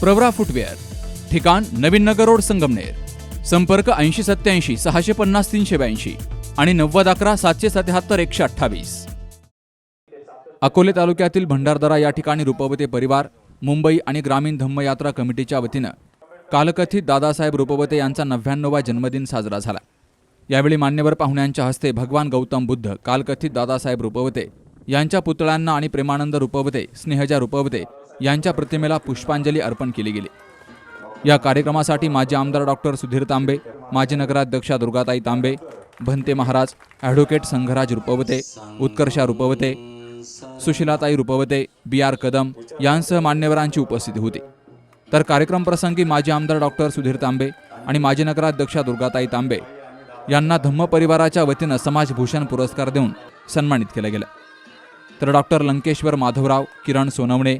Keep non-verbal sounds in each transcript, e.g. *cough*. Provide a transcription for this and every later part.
Pravara footwear ठिकाण नवीन नगर road Sangamner संपर्क ऐंशी सत्याऐंशी सहाशे पन्नास तीनशे ब्याऐंशी आणि नव्वद अकरा सातशे सत्याहत्तर एकशे अठ्ठावीस. अकोले तालुक्यातील भंडारदरा या ठिकाणी रुपवते परिवार मुंबई आणि ग्रामीण धम्मयात्रा कमिटीच्या वतीनं कालकथित दादासाहेब रुपवते यांचा नव्याण्णवा जन्मदिन साजरा झाला. यावेळी मान्यवर पाहुण्यांच्या हस्ते भगवान गौतम बुद्ध कालकथित दादासाहेब रुपवते यांच्या पुतळ्यांना आणि प्रेमानंद रुपवते स्नेहजा रुपवते यांच्या प्रतिमेला पुष्पांजली अर्पण केली गेली. या कार्यक्रमासाठी माजी आमदार डॉक्टर सुधीर तांबे माजी नगराध्यक्षा Durgatai Tambe Bhante Maharaj advocate Sangharaj Rupwate Utkarsha Rupwate Sushilatai Rupwate B R Kadam यांसह मान्यवरांची उपस्थिती होती. तर कार्यक्रम प्रसंगी माजी आमदार डॉक्टर सुधीर तांबे आणि माजी नगराध्यक्षा दुर्गाताई तांबे यांना धम्म परिवाराच्या वतीनं समाजभूषण पुरस्कार देऊन सन्मानित केलं गेलं. तर doctor Lankeshwar Madhavrao Kiran Sonawane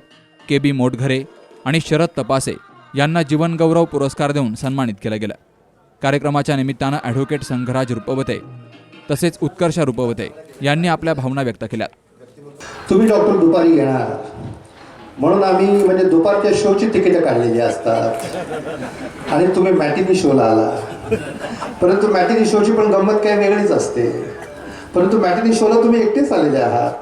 K B Motghare आणि शरद तपासे यांना जीवनगौरव पुरस्कार देऊन सन्मानित केलं गेलं. कार्यक्रमाच्या निमित्तानं ॲडव्होकेट संघराज रुपवते तसेच उत्कर्ष रुपवते यांनी आपल्या भावना व्यक्त केल्या. तुम्ही डॉक्टर दुपारी येणार. म्हणून आम्ही म्हणजे दुपारच्या शोची तिकीटं काढलेली असतात. आणि तुम्ही मॅटिनी शोला आला. परंतु मॅटिनी शोची पण गंमत काही वेगळीच असते. परंतु मॅटिनी शोला तुम्ही एकटेच आलेले आहात.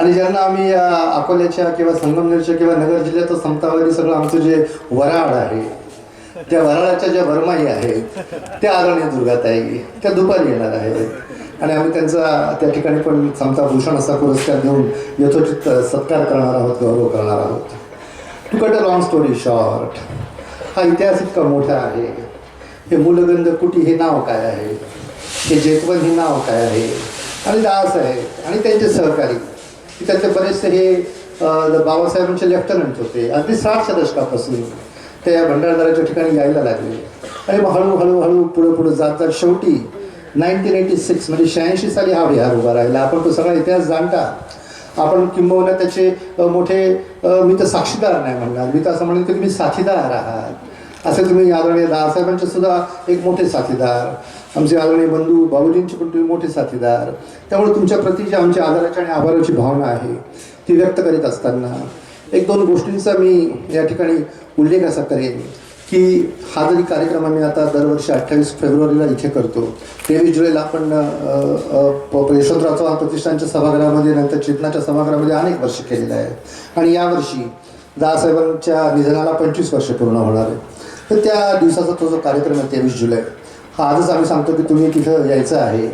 आणि ज्यांना आम्ही अकोल्याच्या किंवा संगमनेरच्या किंवा नगर जिल्ह्याचं समतावादी सगळं आमचं जे वराड आहे त्या वराडाच्या ज्या भरमाई आहेत त्या आदरणीय दुर्गाताई त्या दुपारी येणार आहेत. आणि आम्ही त्यांचा त्या ठिकाणी पण समता भूषण असा पुरस्कार देऊन यथोचित सत्कार करणार आहोत गौरव करणार आहोत. To cut a long story short हा इतिहास इतका मोठा आहे. हे मूलगंध कुटी हे नाव काय आहे? हे जेतवन हे नाव काय आहे? आणि दास आहे आणि त्यांचे सहकारी की त्याचे बरेचसे हे बाबासाहेबांचे लेफ्टनंट होते. अगदी साठच्या दशकापासून ते या भंडारदाराच्या ठिकाणी यायला लागले. आणि मग हळूहळू हळू पुढं पुढं जात शेवटी नाईन्टीन एटी सिक्स म्हणजे शहाऐंशी साली हा विहार उभा राहिला. आपण तो सगळा इतिहास जाणता. आपण किंबहुना त्याचे मोठे मी तर साक्षीदार नाही म्हणणार. मी तर असं म्हणेन की तुम्ही साथीदार आहात. असे तुम्ही आदरणीय दादासाहेबांचे सुद्धा एक मोठे साथीदार आमचे आदरणीय बंधू बाबूजींचे पण तुम्ही मोठे साथीदार. त्यामुळे तुमच्या प्रती जी आमच्या आदराची आणि आभाराची भावना आहे ती व्यक्त करीत असताना एक दोन गोष्टींचा मी या ठिकाणी उल्लेख असा करेन की हा जरी कार्यक्रम आम्ही आता दरवर्षी अठ्ठावीस फेब्रुवारीला इथे करतो. तेवीस जुलैला आपण प- यशवंतराव चव्हाण प्रतिष्ठानच्या सभागृहामध्ये नंतर चेतनाच्या सभागृहामध्ये अनेक वर्ष केलेलं आहे आणि यावर्षी दासाहेबांच्या निधनाला पंचवीस वर्ष पूर्ण होणार आहे तर त्या दिवसाचा तो जो कार्यक्रम आहे तेवीस जुलै हा आजच आम्ही सांगतो की तुम्ही तिथं यायचं आहे.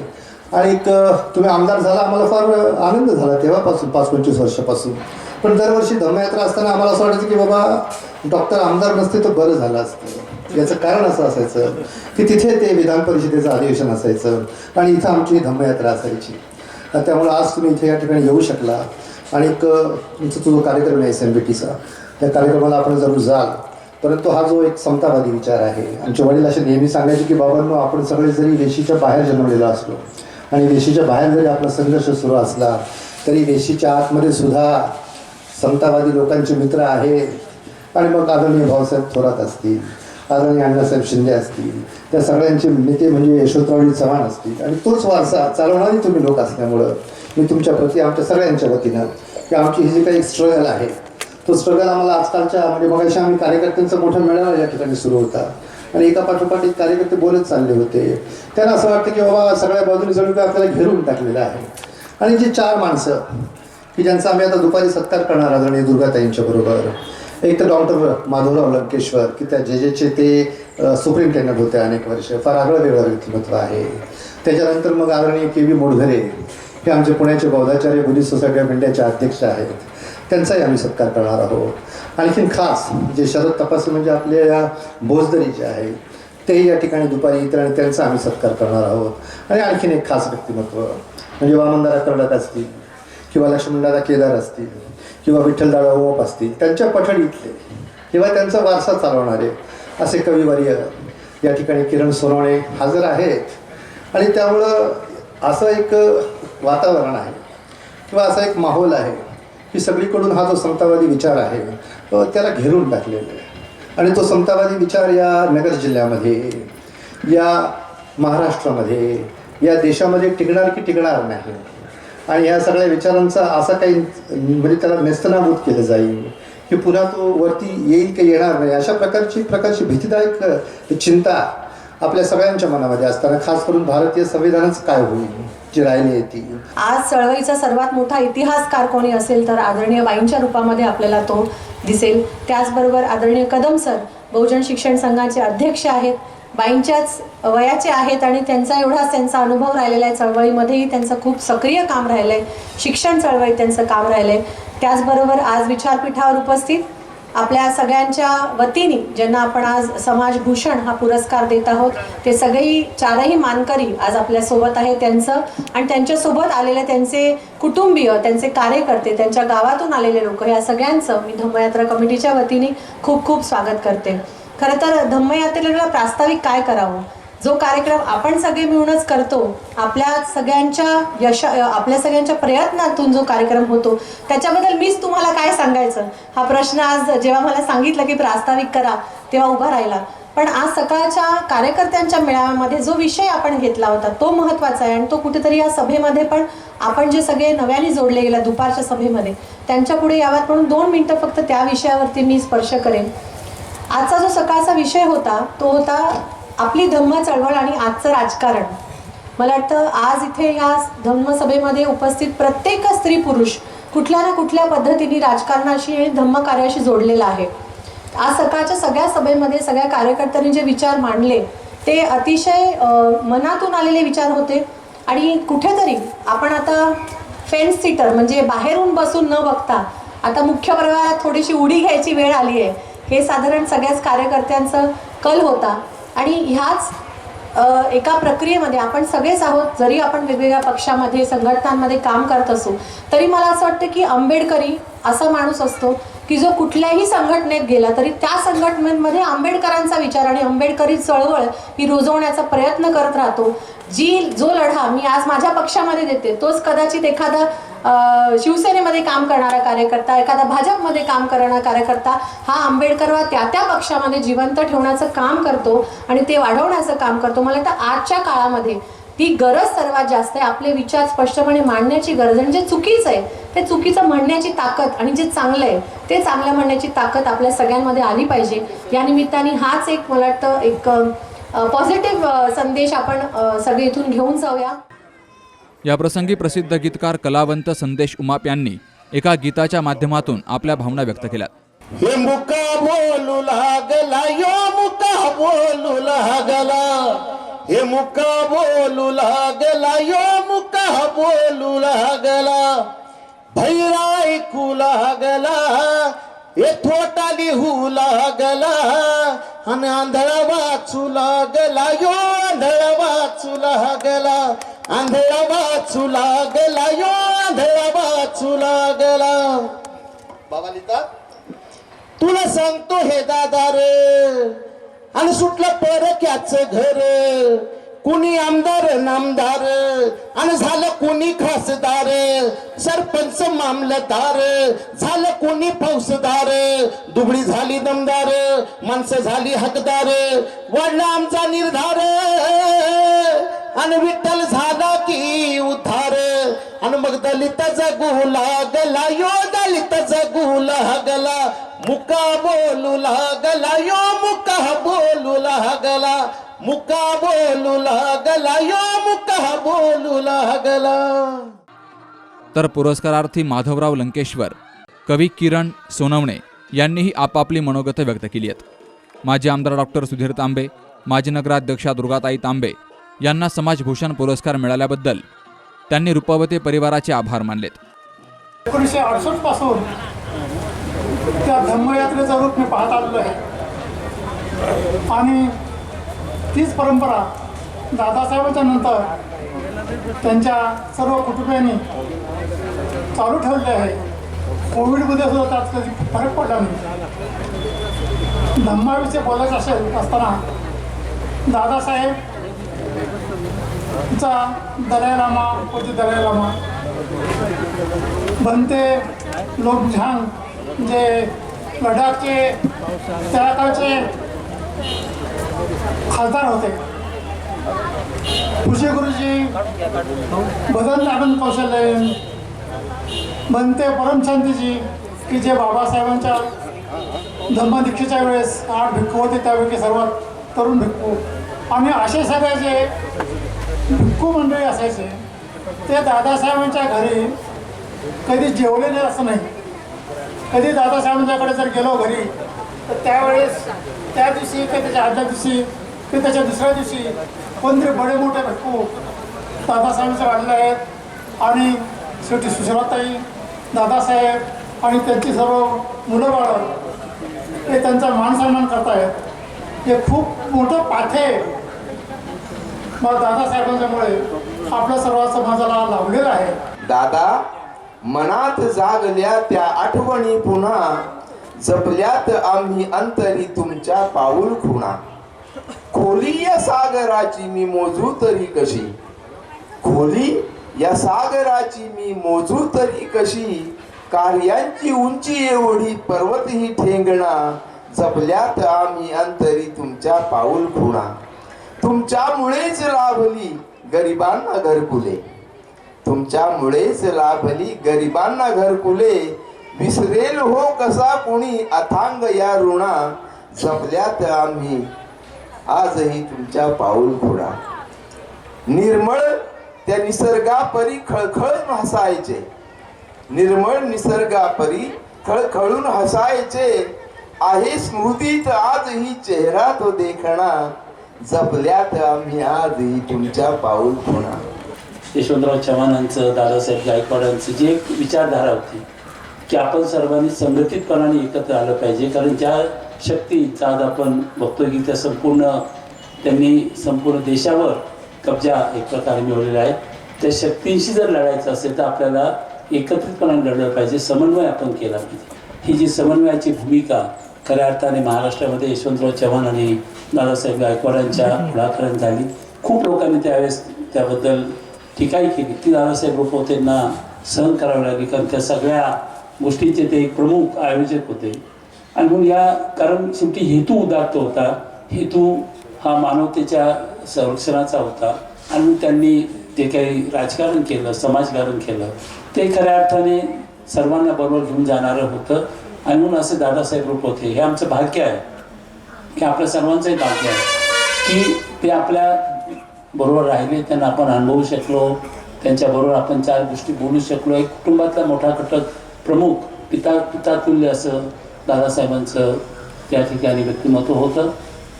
आणि एक तुम्ही आमदार झाला आम्हाला फार आनंद झाला तेव्हापासून पाच पंचवीस वर्षापासून. पण दरवर्षी धम्मयात्रा असताना आम्हाला असं वाटायचं की बाबा डॉक्टर आमदार नसते तर बरं झालं असतं. याचं कारण असं असायचं की तिथे ते विधान परिषदेचं अधिवेशन असायचं आणि इथं आमची धम्मयात्रा असायची. त्यामुळे आज तुम्ही इथे या ठिकाणी येऊ शकला. आणि एक तुमचा तो जो कार्यक्रम आहे एस एम बी टीचा त्या कार्यक्रमाला आपण जरूर जाल. परंतु हा जो एक समतावादी विचार आहे आमचे वडील असे नेहमी सांगायचे की बाबांनो आपण सगळे जरी वेशीच्या बाहेर जन्मलेलो असलो आणि वेशीच्या बाहेर जरी आपला संघर्ष सुरू असला तरी वेशीच्या आतमध्ये सुद्धा समतावादी लोकांचे मित्र आहेत आणि मग आदरणीय भाऊसाहेब थोरात असतील आदरणीय अण्णासाहेब शिंदे असतील त्या सगळ्यांचे नेते म्हणजे यशवंतरावजी चव्हाण असतील. आणि तोच वारसा चालवणारी तुम्ही लोक असल्यामुळं मी तुमच्या प्रती आमच्या सगळ्यांच्या वतीनं की आमची ही जी काही स्ट्रगल आहे तो स्ट्रगल आम्हाला आजकालच्या म्हणजे मगाशी आम्ही कार्यकर्त्यांचा मोठा मेळावा या ठिकाणी सुरू होता. आणि एका पाठोपाठ एक कार्यकर्ते बोलत चालले होते. त्यांना असं वाटतं की बाबा सगळ्या बाजूने जणू काय आपल्याला घेरून टाकलेलं आहे. आणि जी चार माणसं की ज्यांचा आम्ही आता दुपारी सत्कार करणार आदरणीय दुर्गाताईंच्या बरोबर एक तर डॉक्टर माधवराव लंकेश्वर की त्या जे जेचे ते सुप्रिंटेंडंट होते अनेक वर्ष. फार आगळं वेगळं व्यक्तिमत्व आहे. त्याच्यानंतर मग आदरणीय के व्ही मोडघरे हे आमचे पुण्याचे बौद्धाचार्य बुद्धिस्ट सोसायटी ऑफ इंडियाचे अध्यक्ष आहेत. त्यांचाही आम्ही सत्कार करणार आहोत. आणखीन खास जे शरद तपासणी म्हणजे आपल्या या भोजदरीचे आहेत तेही या ठिकाणी दुपारी येतील आणि त्यांचा आम्ही सत्कार करणार आहोत. आणि आणखीन एक खास व्यक्तिमत्व म्हणजे वामनदारा कर्डक असतील किंवा लक्ष्मणदादा केदार असतील किंवा विठ्ठलदादा ओप असतील त्यांच्या पठडीतले किंवा त्यांचा वारसा चालवणारे असे कविवर्य या ठिकाणी किरण सोनवणे हजर आहेत. आणि त्यामुळं असं एक वातावरण आहे किंवा असा एक माहोल आहे की सगळीकडून हा जो समतावादी विचार आहे तो त्याला घेरून टाकलेला आहे. आणि तो समतावादी विचार या नगर जिल्ह्यामध्ये या महाराष्ट्रामध्ये या देशामध्ये टिकणार की टिकणार नाही. आणि या सगळ्या विचारांचा असा काही म्हणजे त्याला नेस्तनाभूत केलं जाईल की पुन्हा तो वरती येईल की येणार नाही अशा प्रकारची प्रकारची भीतीदायक चिंता आपल्या सगळ्यांच्या मनामध्ये असताना खास करून भारतीय संविधानच काय होईल जी राहिली ती. आज चळवळीचा सर्वात मोठा इतिहासकार कोणी असेल तर आदरणीय बाईंच्या रूपामध्ये आपल्याला तो दिसेल. त्याचबरोबर आदरणीय कदम सर बहुजन शिक्षण संघाचे अध्यक्ष आहेत. बाईंच्याच वयाचे आहेत आणि त्यांचा एवढाच त्यांचा अनुभव राहिलेला आहे. चळवळीमध्येही त्यांचं खूप सक्रिय काम राहिलं आहे शिक्षण चळवळीत त्यांचं काम राहिलं आहे त्याचबरोबर आज विचारपीठावर उपस्थित आपल्या सगळ्यांच्या वतीने ज्यांना आपण आज समाजभूषण हा पुरस्कार देत आहोत ते सगळी चारही मानकरी आज आपल्यासोबत आहे त्यांचं. आणि त्यांच्यासोबत आलेले त्यांचे कुटुंबीय त्यांचे कार्यकर्ते त्यांच्या गावातून आलेले लोक या सगळ्यांचं मी धम्मयात्रा कमिटीच्या वतीने खूप खूप स्वागत करते. खरं तर धम्मयात्रेला प्रास्ताविक काय करावं? जो कार्यक्रम आपण सगळे मिळूनच करतो आपल्या सगळ्यांच्या यश आपल्या सगळ्यांच्या प्रयत्नातून जो कार्यक्रम होतो त्याच्याबद्दल मीच तुम्हाला काय सांगायचं? हा प्रश्न आज जेव्हा मला सांगितलं की प्रास्ताविक करा तेव्हा उभा राहिला. पण आज सकाळच्या कार्यकर्त्यांच्या मेळाव्यामध्ये जो विषय आपण घेतला होता तो महत्त्वाचा आहे आणि तो कुठेतरी या सभेमध्ये पण आपण जे सगळे नव्याने जोडले गेल्या दुपारच्या सभेमध्ये त्यांच्या पुढे याव्यात म्हणून दोन मिनटं फक्त त्या विषयावरती मी स्पर्श करेन. आजचा जो सकाळचा विषय होता तो होता आपली धम्म चळवळ आणि आजचं राजकारण. मला वाटतं आज इथे या धम्मसभेमध्ये उपस्थित प्रत्येक स्त्री पुरुष कुठल्या ना कुठल्या पद्धतीने राजकारणाशी आणि धम्म कार्याशी जोडलेला आहे. आज सकाळच्या सगळ्या सभेमध्ये सगळ्या कार्यकर्त्यांनी जे विचार मांडले ते अतिशय मनातून आलेले विचार होते. आणि कुठेतरी आपण आता फेन्स सीटर म्हणजे बाहेरून बसून न बघता आता मुख्य प्रवाहात थोडीशी उडी घ्यायची वेळ आली आहे. हे साधारण सगळ्याच कार्यकर्त्यांचं कल होता. आणि ह्याच एका प्रक्रियेमध्ये आपण सगळेच आहोत जरी आपण वेगवेगळ्या पक्षामध्ये संघटनांमध्ये काम करत असू तरी मला असं वाटतं की आंबेडकरी असा माणूस असतो की जो कुठल्याही संघटनेत गेला तरी त्या संघटनेमध्ये आंबेडकरांचा विचार आणि आंबेडकरी चळवळ ही रुजवण्याचा प्रयत्न करत राहतो. जी जो लढा मी आज माझ्या पक्षामध्ये देते तोच कदाचित एखादा शिवसेनेमध्ये काम करणारा कार्यकर्ता एखादा भाजपमध्ये काम करणारा कार्यकर्ता हा आंबेडकर त्या त्या पक्षामध्ये जिवंत ठेवण्याचं काम करतो आणि ते वाढवण्याचं काम करतो. मला वाटतं आजच्या काळामध्ये ती गरज सर्वात जास्त आहे. आपले विचार स्पष्टपणे मांडण्याची गरज आणि जे म्हणजे चुकीचं आहे. ते चुकीचं म्हणण्याची ताकद आणि जे चांगलं आहे ते चांगलं म्हणण्याची ताकद आपल्या सगळ्यांमध्ये आली पाहिजे. या निमित्ताने हाच एक मला वाटतं एक पॉझिटिव्ह संदेश आपण सगळे इथून घेऊन जाऊया. याप्रसंगी प्रसिद्ध गीतकार कलावंत संदेश उमाप यांनी एका गीताच्या माध्यमातून आपल्या भावना व्यक्त केल्या हे मुका बोलू लागला यो मुका बोलू लागला. हे मुका बोलू लागला यो मुका बोलू लागला. भैरा ऐकू लागला हे थोटा लिहू लागला. आणि आंधळा वाचू लागला यो आंधळा वाचू लागला. आंधळा वाचू लागला यो आंधळा वाचू लागला. बाबा लिहितात? तुला सांगतो हे दादा रे आणि सुटलं परक्याच घर. कुणी आमदार नामदार? आणि झालं कुणी खासदार? सरपंच मामलदार झालं कुणी फौसदार दुबळी झाली दमदार माणसं झाली हकदार. वाढला आमचा निर्धार. आणि विठ्ठल झाला की उद्धार. आणि मग दलित जगू लागला यो दलित जगू लागला. मुका बोलू लागला यो मुका बोलू लागला. मुका बोलू लागला यो मुका बोलू लागला. तर पुरस्कारार्थी माधवराव लंकेश्वर कवी किरण सोनवणे यांनीही आपापली मनोगत व्यक्त केली आहेत. माजी आमदार डॉक्टर सुधीर तांबे माजी नगराध्यक्षा दुर्गाताई तांबे यांना समाजभूषण पुरस्कार मिळाल्याबद्दल त्यांनी रूपवते परिवाराचे आभार मानलेत. एकोणीसशे अडुसष्टपासून त्या धम्मयात्रेचं रूप मी पाहत आलेलो आहे. आणि तीच परंपरा दादासाहेबांच्या नंतर त्यांच्या सर्व कुटुंबियांनी चालू ठेवली आहे. कोविडमध्ये सुद्धा त्यात कधी फरक पडला नाही. धम्माविषयी बोलायचं असेल असताना दादासाहेबचा दलाई लामा दलाई लामा बनते लोकझांग जे लडाखचे त्या काळचे खासदार होते. कृषी गुरुजी बदल आनंद कौशल्य म्हणते परमशांतीजी की जे बाबासाहेबांच्या धम्मदीक्षेच्या वेळेस आठ भिक्खू होते त्यापैकी सर्वात तरुण भिक्खू. आणि असे सगळे जे भिक्खू मंडळी असायचे ते दादासाहेबांच्या घरी कधी जेवलेले असं नाही. कधी दादासाहेबांच्याकडे जर गेलो घरी तर त्यावेळेस त्या दिवशी की त्याच्या आदल्या दिवशी की त्याच्या दुसऱ्या दिवशी कोणतरी बडे मोठे भक्कू दादासाहेबांचे वाढले आहेत आणि शेवटी सुशलाताई दादासाहेब आणि त्यांची सर्व मुलं बाळं हे त्यांचा मान सन्मान करतायत. हे खूप मोठं पाठे मग दादासाहेबांच्यामुळे आपल्या सर्व समाजाला लावलेलं आहे. दादा मनात जागल्या त्या आठवणी पुन्हा जपल्यात आम्ही अंतरी तुमच्या पाऊल खुणा. खोली या सागराची मी मोजू तरी कशी? खोली या सागराची मी मोजू तरी कशी? कार्यांची उंची एवढी पर्वत ही ठेंगणा. जपल्यात आम्ही अंतरी तुमच्या पाऊल खुणा. तुमच्यामुळेच लाभली गरिबांना घरकुले. तुमच्यामुळेच लाभली गरिबांना घरकुले. विसरेल हो कसा कोणी? अथांग या ऋणा जपल्यात आम्ही. आजही तुमच्या पाऊल खुडा. निर्मळ त्या निसर्गापरी खळखळून हसायचे. निर्मळ निसर्गापरी खळखळून हसायचे. आहे स्मृतीत आजही चेहरा तो देखणा. जपल्यात आम्ही आजही तुमच्या पाऊल खुणा यशवंतराव चव्हाणांचं दादासाहेब गायकवाडांचं जी एक विचारधारा होती की आपण सर्वांनी संघटितपणाने एकत्र आलं पाहिजे. कारण ज्या शक्तीचा आज आपण बघतोय की त्या संपूर्ण त्यांनी संपूर्ण देशावर कब्जा एक प्रकारे मिळवलेला आहे. त्या शक्तींशी जर लढायचं असेल तर आपल्याला एकत्रितपणाने लढलं पाहिजे. समन्वय आपण केला पाहिजे. ही जी समन्वयाची भूमिका खऱ्या अर्थाने महाराष्ट्रामध्ये यशवंतराव चव्हाण आणि दादासाहेब गायकवाडांच्या पुढाकारात झाली खूप लोकांनी त्यावेळेस त्याबद्दल टीकाही केली. ती दादासाहेब रुपवतेंना सहन करावी लागली. कारण त्या सगळ्या गोष्टींचे ते एक प्रमुख आयोजक होते. आणि म्हणून या कारण शेवटी हेतू उदात्त होता. हेतू हा मानवतेच्या संरक्षणाचा होता. आणि त्यांनी जे काही राजकारण केलं समाजकारण केलं. ते खऱ्या अर्थाने सर्वांना बरोबर घेऊन जाणारं होतं. आणि म्हणून असे दादासाहेब रूप होते. हे आमचं भाग्य आहे. की आपल्या सर्वांचंही भाग्य आहे. की ते आपल्या बरोबर राहिले. त्यांना आपण अनुभवू शकलो. त्यांच्याबरोबर आपण चार गोष्टी बोलू शकलो. एक कुटुंबातला मोठा घटक प्रमुख पिता पितातुल्य असं दादासाहेबांचं त्या ठिकाणी व्यक्तिमत्व होतं.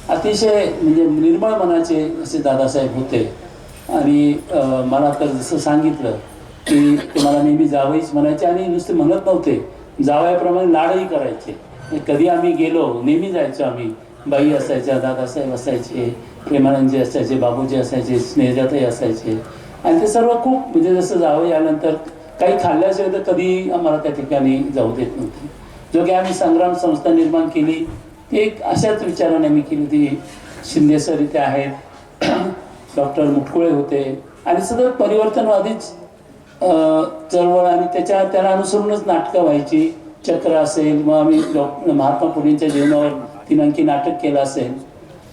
अतिशय म्हणजे निर्मळ मनाचे असे दादासाहेब होते. आणि मला तर जसं सांगितलं की तुम्हाला नेहमी जावईच म्हणायचे आणि नुसते म्हणत नव्हते. जावयाप्रमाणे लाडही करायचे. कधी आम्ही गेलो नेहमी जायचो आम्ही. बाई असायच्या दादासाहेब असायचे प्रेमानंदजी असायचे बाबूजी असायचे स्नेहजाताई असायचे. आणि ते सर्व खूप म्हणजे जसं जावं यानंतर काही खाल्ल्याशिवाय तर कधी आम्हाला त्या ठिकाणी जाऊ देत नव्हते. जो की आम्ही संग्राम संस्था निर्माण केली ती एक अशाच विचाराने आम्ही केली ती शिंदे सर इथे आहेत *clears throat* डॉक्टर मुटकुळे होते आणि सतत परिवर्तनवादीच चळवळ आणि त्याच्या त्याला अनुसरूनच नाटकं व्हायची. चक्र असेल मग आम्ही डॉक्टर महात्मा फुलेंच्या जीवनावर तीन अंकी नाटक केलं असेल.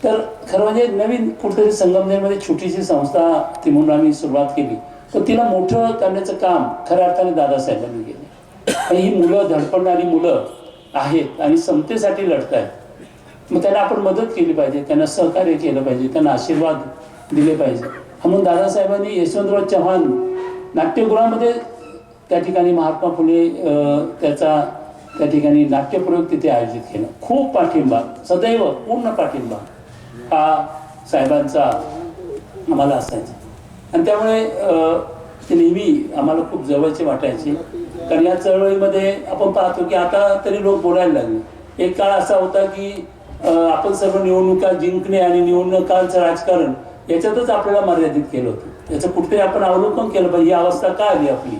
तर खरं म्हणजे नवीन कुठेतरी संगमनेरमध्ये छोटीशी संस्था ती म्हणून आम्ही सुरुवात केली. तर तिला मोठं करण्याचं काम खऱ्या अर्थाने दादासाहेबांनी केलं. आणि ही मुलं धडपडणारी मुलं आहेत आणि समतेसाठी लढत आहेत मग त्यांना आपण मदत केली पाहिजे त्यांना सहकार्य केलं पाहिजे त्यांना आशीर्वाद दिले पाहिजे. म्हणून दादासाहेबांनी यशवंतराव चव्हाण नाट्यगृहामध्ये त्या ठिकाणी महात्मा फुले त्याचा त्या ठिकाणी नाट्यप्रयोग तिथे आयोजित केला. खूप पाठिंबा सदैव पूर्ण पाठिंबा हा साहेबांचा आम्हाला असायचा. आणि त्यामुळे ते नेहमी आम्हाला खूप जवळचे वाटायचे. कारण या चळवळीमध्ये आपण पाहतो की आता तरी लोक बोलायला लागले. एक काळ असा होता की आपण सर्व निवडणुका जिंकणे आणि निवडणुकांचं राजकारण याच्यातच आपल्याला मर्यादित केलं होतं. याचं कुठेतरी आपण अवलोकन केलं पाहिजे. ही अवस्था काय आली आपली?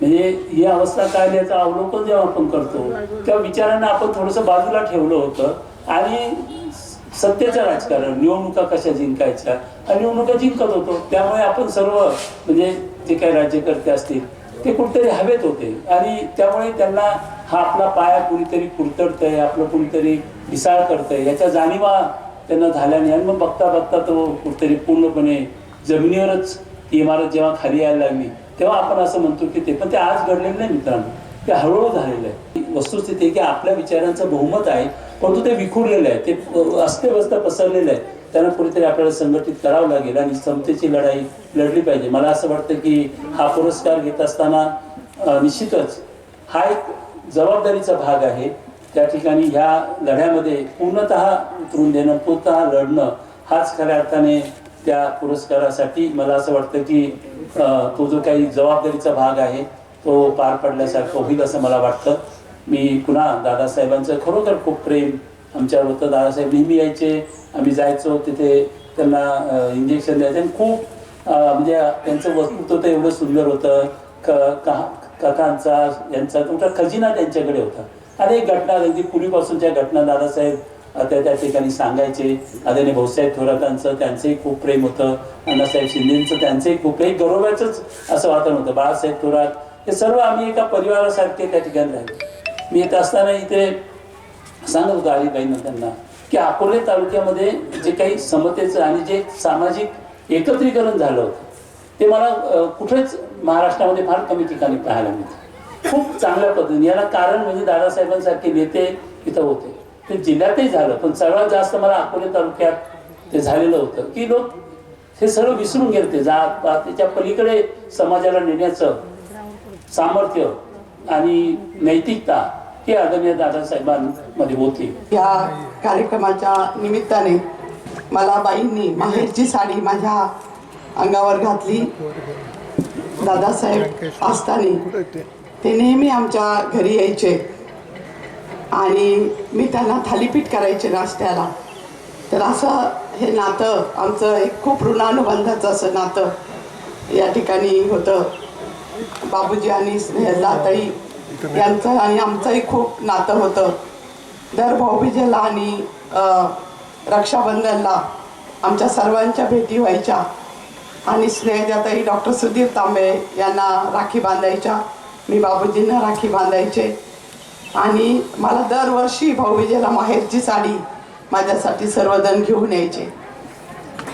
म्हणजे ही अवस्था काय आली याचं अवलोकन जेव्हा आपण करतो तेव्हा विचारांना आपण थोडंसं बाजूला ठेवलं होतं. आणि सत्तेचं राजकारण निवडणुका कशा जिंकायच्या आणि निवडणुका जिंकत होतो. त्यामुळे आपण सर्व म्हणजे जे काही राज्यकर्ते असतील ते कुठेतरी हवेत होते. आणि त्यामुळे त्यांना हा आपला पाया कुणीतरी कुरतडतंय आपलं कुणीतरी विसाळ करतंय याच्या जाणीवा त्यांना झाल्याने आणि मग बघता बघता तो कुठेतरी पूर्णपणे जमिनीवरच ती इमारत जेव्हा खाली यायला लागली तेव्हा आपण असं म्हणतो की ते पण ते आज घडलेलं नाही मित्रांनो. ते हळूहळू झालेलं आहे. वस्तुस्थिती की आपल्या विचारांचं बहुमत आहे परंतु ते विखुरलेलं आहे. ते अस्तव्यस्त पसरलेलं आहे. त्यांना कुठेतरी आपल्याला संघटित करावं लागेल आणि समतेची लढाई लढली पाहिजे. मला असं वाटतं की हा पुरस्कार घेत असताना निश्चितच हा एक जबाबदारीचा भाग आहे. त्या ठिकाणी ह्या लढ्यामध्ये पूर्णतः उतरून देणं पूर्णतः लढणं हाच खऱ्या अर्थाने त्या पुरस्कारासाठी मला असं वाटतं की तो जो काही जबाबदारीचा भाग आहे तो पार पडल्यासारखं होईल असं मला वाटतं. मी पुन्हा दादासाहेबांचं खरोखर खूप प्रेम आमच्यावर होतं. दादासाहेब नेहमी यायचे. आम्ही जायचो तिथे. त्यांना इंजेक्शन द्यायचं. आणि खूप म्हणजे त्यांचं वक्तृत्व तर एवढं सुंदर होतं. क कहा कथांचा यांचा तुमचा खजिना त्यांच्याकडे होता. अनेक घटना अगदी पूर्वीपासूनच्या घटना दादासाहेब त्या त्या ठिकाणी सांगायचे. आदरणीय भाऊसाहेब थोरातांचं त्यांचंही खूप प्रेम होतं. अण्णासाहेब शिंदेंचं त्यांचंही खूप एक गौरवाचंच असं वातावरण होतं. बाळासाहेब थोरात हे सर्व आम्ही एका परिवारासारखे त्या ठिकाणी राहिलो. मी येत असताना इथे सांगत होतो आलीबाईंना त्यांना की अकोले तालुक्यामध्ये जे काही समतेचं आणि जे सामाजिक एकत्रीकरण झालं होतं ते मला कुठेच महाराष्ट्रामध्ये फार कमी ठिकाणी पाहायला मिळतं. खूप चांगल्या पद्धतीने. याला कारण म्हणजे दादासाहेबांसारखे नेते इथं होते. ते जिल्ह्यातही झालं पण सर्वात जास्त मला अकोले तालुक्यात ते झालेलं होतं. की लोक हे सर्व विसरून गेले ते. जात पात पलीकडे समाजाला नेण्याचं सामर्थ्य आणि नैतिकता ही आदरणीय दादासाहेबांमध्ये होती. या कार्यक्रमाच्या निमित्ताने मला बाईंनी माहेरची साडी माझ्या अंगावर घातली. दादासाहेब असताना ते नेहमी आमच्या घरी यायचे आणि मी त्यांना थालीपीठ करायचे नाश्त्याला. तर असं हे नातं आमचं एक खूप ऋणानुबंधाचं असं नातं या ठिकाणी होतं. बाबूजी आणि स्नेहलाताई यांचं आणि आमचंही खूप नातं होतं. दर भाऊबीजेला आणि रक्षाबंधनला आमच्या सर्वांच्या भेटी व्हायच्या. आणि स्नेहजाताई डॉक्टर सुधीर तांबे यांना राखी बांधायच्या. मी बाबूजींना राखी बांधायचे. आणि मला दरवर्षी भाऊबीजेला माहेरची साडी माझ्यासाठी सर्वजण घेऊन यायचे.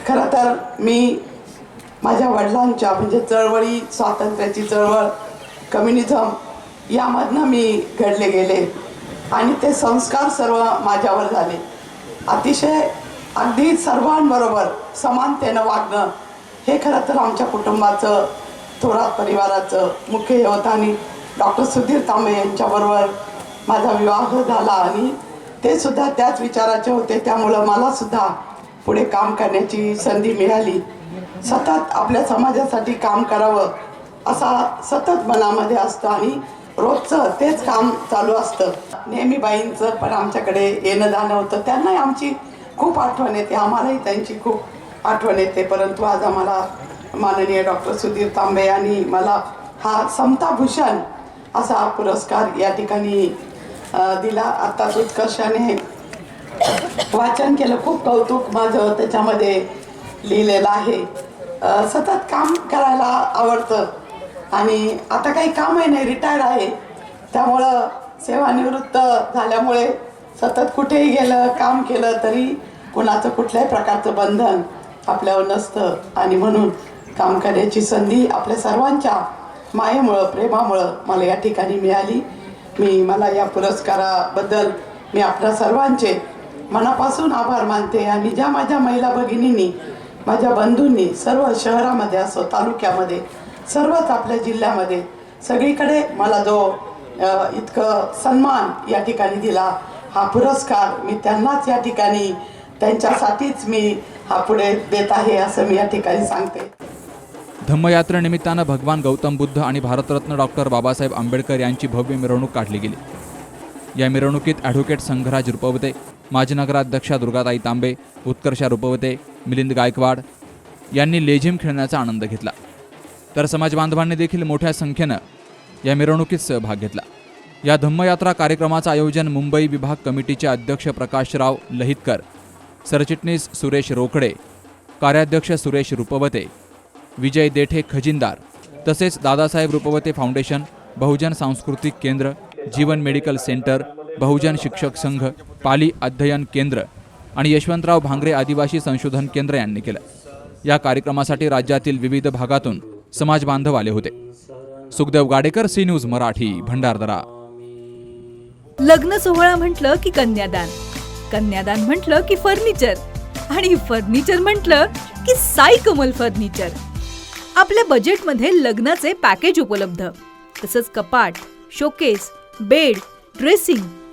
खरं तर मी माझ्या वडिलांच्या म्हणजे चळवळी स्वातंत्र्याची चळवळ कम्युनिझम यामधनं मी घडले गेले. आणि ते संस्कार सर्व माझ्यावर झाले. अतिशय अगदी सर्वांबरोबर समानतेनं वागणं हे खरं तर आमच्या कुटुंबाचं थोरात परिवाराचं मुख्य हे होतं. आणि डॉक्टर सुधीर तांबे यांच्याबरोबर माझा विवाह झाला. आणि ते सुद्धा त्याच विचाराचे होते. त्यामुळं मलासुद्धा पुढे काम करण्याची संधी मिळाली. सतत आपल्या समाजासाठी काम करावं असा सतत मनामध्ये असतं आणि रोजचं तेच काम चालू असतं. नेहमी बाईंचं पण आमच्याकडे येणं जाणं होतं. त्यांनाही आमची खूप आठवण येते. आम्हालाही त्यांची खूप आठवण येते. परंतु आज आम्हाला माननीय डॉक्टर सुधीर तांबे यांनी मला हा समता भूषण असा पुरस्कार या ठिकाणी दिला. आत्ताच उत्कर्षाने वाचन केलं खूप कौतुक माझं त्याच्यामध्ये लिहिलेलं आहे. सतत काम करायला आवडतं. आणि आता काही कामही नाही रिटायर्ड आहे. त्यामुळं सेवानिवृत्त झाल्यामुळे सतत कुठेही गेलं काम केलं तरी कुणाचं कुठल्याही प्रकारचं बंधन आपल्यावर नसतं. आणि म्हणून काम करण्याची संधी आपल्या सर्वांच्या मायेमुळं प्रेमामुळं मला या ठिकाणी मिळाली. मी मला या पुरस्काराबद्दल मी आपल्या सर्वांचे मनापासून आभार मानते आणि ज्या माझ्या महिला भगिनींनी माझ्या बंधूंनी सर्व शहरामध्ये असो तालुक्यामध्ये सर्वच आपल्या जिल्ह्यामध्ये सगळीकडे मला जो इतकं सन्मान या ठिकाणी दिला हा पुरस्कार मी त्यांनाच या ठिकाणी त्यांच्यासाठीच मी हा पुढे देत आहे असं मी या ठिकाणी सांगते. धम्मयात्रेनिमित्तानं भगवान गौतम बुद्ध आणि भारतरत्न डॉक्टर बाबासाहेब आंबेडकर यांची भव्य मिरवणूक काढली गेली. या मिरवणुकीत ॲडव्होकेट संघराज रुपवते माजी नगराध्यक्षा दुर्गाताई तांबे उत्कर्षा रुपवते मिलिंद गायकवाड यांनी लेझिम खेळण्याचा आनंद घेतला. तर समाज बांधवांनी देखील मोठ्या संख्येनं या मिरवणुकीत सहभाग घेतला. या धम्मयात्रा कार्यक्रमाचं आयोजन मुंबई विभाग कमिटीचे अध्यक्ष प्रकाशराव लहितकर सरचिटणीस सुरेश रोकडे कार्याध्यक्ष सुरेश रुपवते विजय देठे खजिनदार तसेच दादासाहेब रुपवते फाउंडेशन बहुजन सांस्कृतिक केंद्र जीवन मेडिकल सेंटर बहुजन शिक्षक संघ पाली अध्ययन केंद्र आणि यशवंतराव भांगरे आदिवासी संशोधन केंद्र यांनी केलं. या कार्यक्रमासाठी राज्यातील विविध भागातून समाज बांधव आले होते. Sukhdev Gadekar C News Marathi Bhandardara. लग्न सोहळा म्हटलं की कन्यादान कन्यादान म्हटलं की फर्निचर आणि फर्निचर म्हटलं की साई कमल फर्निचर. आपल्या बजेटमध्ये लग्नाचे पॅकेज उपलब्ध तसंच कपाट showcase bed dressing